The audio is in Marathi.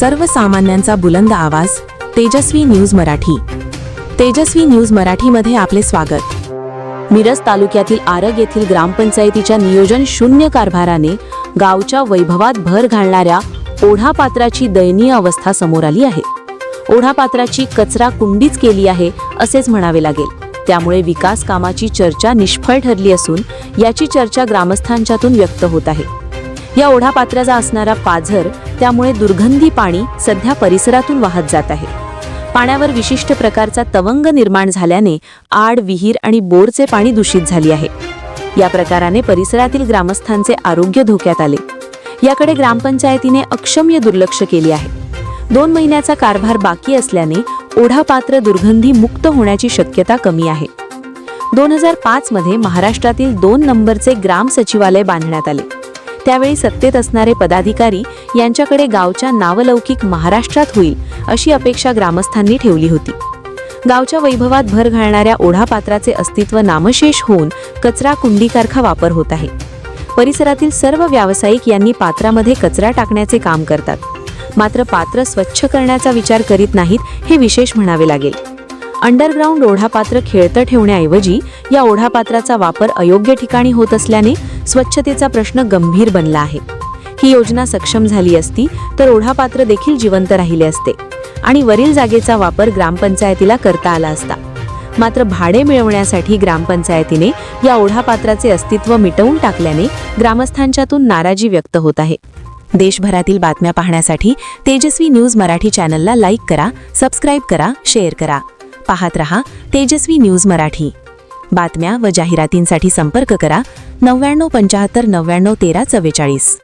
सर्वसामान्यांचा बुलंद आवाज तेजस्वी न्यूज मराठी. तेजस्वी न्यूज मराठीमध्ये आपले स्वागत. मिरज तालुक्यातील आरग येथील ग्रामपंचायतीच्या नियोजन शून्य कारभाराने गावच्या वैभवात भर घालणाऱ्या ओढापात्राची दयनीय अवस्था समोर आली आहे. ओढापात्राची कचरा कुंडीच केली आहे असेच म्हणावे लागेल. त्यामुळे विकास कामाची चर्चा निष्फळ ठरली असून याची चर्चा ग्रामस्थांच्यातून व्यक्त होत आहे. या ओढापात्राचा असणारा पाझर त्यामुळे दुर्गंधी पाणी सध्या परिसरातून वाहत जात आहे. पाण्यावर विशिष्ट प्रकारचा तवंग निर्माण झाल्याने आड विहीर आणि बोरचे पाणी दूषित झाली आहे. या प्रकाराने परिसरातील ग्रामस्थांचे आरोग्य धोक्यात आले. याकडे ग्रामपंचायतीने अक्षम्य दुर्लक्ष केले आहे. दोन महिन्याचा कारभार बाकी असल्याने ओढापात्र दुर्गंधी मुक्त होण्याची शक्यता कमी आहे. दोन हजार पाच मध्ये महाराष्ट्रातील दोन नंबरचे ग्राम सचिवालय बांधण्यात आले. त्यावेळी सत्तेत असणारे पदाधिकारी यांच्याकडे गावच्या नावलौकिक महाराष्ट्रात होईल अशी अपेक्षा ग्रामस्थांनी ठेवली होती. गावच्या वैभवात भर घालणाऱ्या ओढापात्राचे अस्तित्व नामशेष होऊन कचरा कुंडीसारखा वापर होत आहे. परिसरातील सर्व व्यावसायिक यांनी पात्रामध्ये कचरा टाकण्याचे काम करतात. मात्र पात्र स्वच्छ करण्याचा विचार करीत नाहीत हे विशेष म्हणावे लागेल. अंडरग्राऊंड ओढापात्र खेळतं ठेवण्याऐवजी या ओढापात्राचा वापर अयोग्य ठिकाणी होत असल्याने स्वच्छतेचा प्रश्न गंभीर बनला आहे. ही योजना सक्षम झाली असती तर ओढापात्र देखील जिवंत राहिले असते आणि वरील जागेचा वापर ग्रामपंचायतीला करता आला असता. मात्र भाडे मिळवण्यासाठी ग्रामपंचायतीने या ओढापात्राचे अस्तित्व मिटवून टाकल्याने ग्रामस्थांच्यातून नाराजी व्यक्त होत आहे. देशभरातील बातम्या पाहण्यासाठी तेजस्वी न्यूज मराठी चॅनलला लाईक करा सबस्क्राईब करा शेअर करा. पाहत रहा तेजस्वी न्यूज मराठी. बातम्या व जाहिरातींसाठी संपर्क करा नव्याण्णव पंचाहत्तर नव्याण्णव तेरा चव्वेचाळीस.